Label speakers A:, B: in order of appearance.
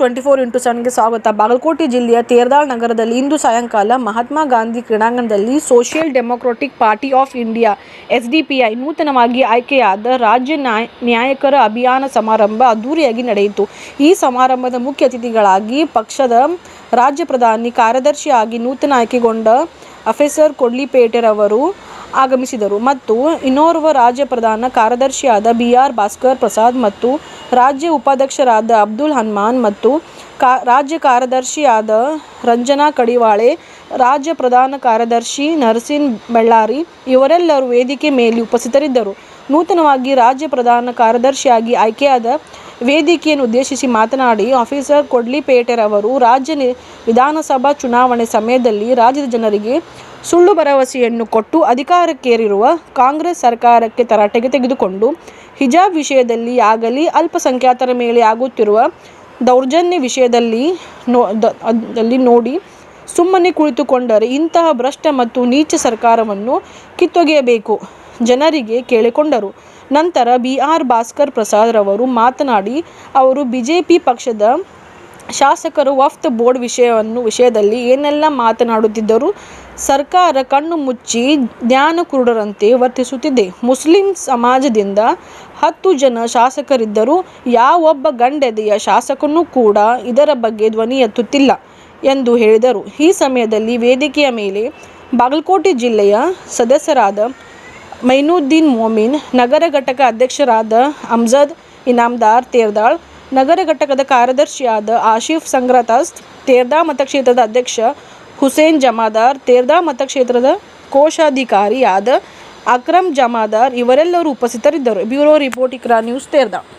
A: Twenty four into ಸೆವೆನ್ಗೆ ಸ್ವಾಗತ. ಬಾಗಲಕೋಟೆ ಜಿಲ್ಲೆಯ ತೇರ್ದಾಳ್ ನಗರದಲ್ಲಿ ಇಂದು ಸಾಯಂಕಾಲ ಮಹಾತ್ಮ ಗಾಂಧಿ ಕ್ರೀಡಾಂಗಣದಲ್ಲಿ social democratic party of India SDPI ನೂತನವಾಗಿ ಆಯ್ಕೆಯಾದ ರಾಜ್ಯ ನ್ಯಾಯ, ನ್ಯಾಯಕರ ಅಭಿಯಾನ ಸಮಾರಂಭ ಅದ್ದೂರಿಯಾಗಿ ನಡೆಯಿತು. ಈ ಸಮಾರಂಭದ ಮುಖ್ಯ ಅತಿಥಿಗಳಾಗಿ ಪಕ್ಷದ ರಾಜ್ಯ ಪ್ರಧಾನಿ, ಕಾರ್ಯದರ್ಶಿಯಾಗಿ ನೂತನ ಆಯ್ಕೆಗೊಂಡ ಅಫೆಸರ್ ಕೊಡ್ಲಿಪೇಟೆರವರು ಆಗಮಿಸಿದರು. ಮತ್ತು ಇನ್ನೋರ್ವ ರಾಜ್ಯ ಪ್ರಧಾನ ಕಾರ್ಯದರ್ಶಿಯಾದ ಬಿ ಆರ್ ಭಾಸ್ಕರ್ ಪ್ರಸಾದ್ ಮತ್ತು ರಾಜ್ಯ ಉಪಾಧ್ಯಕ್ಷರಾದ ಅಬ್ದುಲ್ ಹನ್ಮಾನ್ ಮತ್ತು ಕಾ, ರಾಜ್ಯ ಕಾರ್ಯದರ್ಶಿಯಾದ ರಂಜನಾ ಕಡಿವಾಳೆ, ರಾಜ್ಯ ಪ್ರಧಾನ ಕಾರ್ಯದರ್ಶಿ ನರಸಿನ್ ಬಳ್ಳಾರಿ ಇವರೆಲ್ಲರೂ ವೇದಿಕೆ ಮೇಲೆ ಉಪಸ್ಥಿತರಿದ್ದರು. ನೂತನವಾಗಿ ರಾಜ್ಯ ಪ್ರಧಾನ ಕಾರ್ಯದರ್ಶಿಯಾಗಿ ಆಯ್ಕೆಯಾದ ವೇದಿಕೆಯನ್ನು ಉದ್ದೇಶಿಸಿ ಮಾತನಾಡಿ, ಆಫೀಸರ್ ಕೊಡ್ಲಿಪೇಟೆರವರು ರಾಜ್ಯ ವಿಧಾನಸಭಾ ಚುನಾವಣೆ ಸಮಯದಲ್ಲಿ ರಾಜ್ಯದ ಜನರಿಗೆ ಸುಳ್ಳು ಭರವಸೆಯನ್ನು ಕೊಟ್ಟು ಅಧಿಕಾರಕ್ಕೇರಿರುವ ಕಾಂಗ್ರೆಸ್ ಸರ್ಕಾರಕ್ಕೆ ತರಾಟೆಗೆ ತೆಗೆದುಕೊಂಡು ಹಿಜಾಬ್ ವಿಷಯದಲ್ಲಿ ಆಗಲಿ ಅಲ್ಪಸಂಖ್ಯಾತರ ಮೇಲೆ ಆಗುತ್ತಿರುವ ದೌರ್ಜನ್ಯ ವಿಷಯದಲ್ಲಿ ನೋ ನೋಡಿ ಸುಮ್ಮನೆ ಕುಳಿತುಕೊಂಡರೆ ಇಂತಹ ಭ್ರಷ್ಟ ಮತ್ತು ನೀಚ ಸರ್ಕಾರವನ್ನು ಕಿತ್ತೊಗೆಯಬೇಕು ಜನರಿಗೆ ಕೇಳಿಕೊಂಡರು. ನಂತರ ಬಿ ಆರ್ ಭಾಸ್ಕರ್ ಪ್ರಸಾದ್ ರವರು ಮಾತನಾಡಿ, ಅವರು ಬಿಜೆಪಿ ಪಕ್ಷದ ಶಾಸಕರು ವಫ್ತ್ ಬೋರ್ಡ್ ವಿಷಯವನ್ನು ವಿಷಯದಲ್ಲಿ ಏನೆಲ್ಲ ಮಾತನಾಡುತ್ತಿದ್ದರೂ ಸರ್ಕಾರ ಕಣ್ಣು ಮುಚ್ಚಿ ಜ್ಞಾನ ಕುರುಡರಂತೆ ವರ್ತಿಸುತ್ತಿದೆ. ಮುಸ್ಲಿಂ ಸಮಾಜದಿಂದ ಹತ್ತು ಜನ ಶಾಸಕರಿದ್ದರೂ ಯಾವೊಬ್ಬ ಗಂಡೆದೆಯ ಶಾಸಕನೂ ಕೂಡ ಇದರ ಬಗ್ಗೆ ಧ್ವನಿ ಎತ್ತುತ್ತಿಲ್ಲ ಎಂದು ಹೇಳಿದರು. ಈ ಸಮಯದಲ್ಲಿ ವೇದಿಕೆಯ ಮೇಲೆ ಬಾಗಲಕೋಟೆ ಜಿಲ್ಲೆಯ ಸದಸ್ಯರಾದ ಮೈನುದ್ದೀನ್ ಮೋಮಿನ್, ನಗರ ಘಟಕ ಅಧ್ಯಕ್ಷರಾದ ಅಮ್ಜದ್ ಇನಾಮ್ದಾರ್ ತೇರ್ದಾಳ್ ನಗರ ಘಟಕದ ಕಾರ್ಯದರ್ಶಿಯಾದ ಆಶೀಫ್ ಸಂಗ್ರತಾಸ್ ತೇರ್ದಾ ಮತಕ್ಷೇತ್ರದ ಅಧ್ಯಕ್ಷ ಹುಸೇನ್ ಜಮಾದಾರ್, ತೇರ್ದಾ ಮತಕ್ಷೇತ್ರದ ಕೋಶಾಧಿಕಾರಿಯಾದ ಅಕ್ರಮ್ ಜಮಾದಾರ್ ಇವರೆಲ್ಲರೂ ಉಪಸ್ಥಿತರಿದ್ದರು. Bureau report Iqra news, ತೇರ್ದಾ.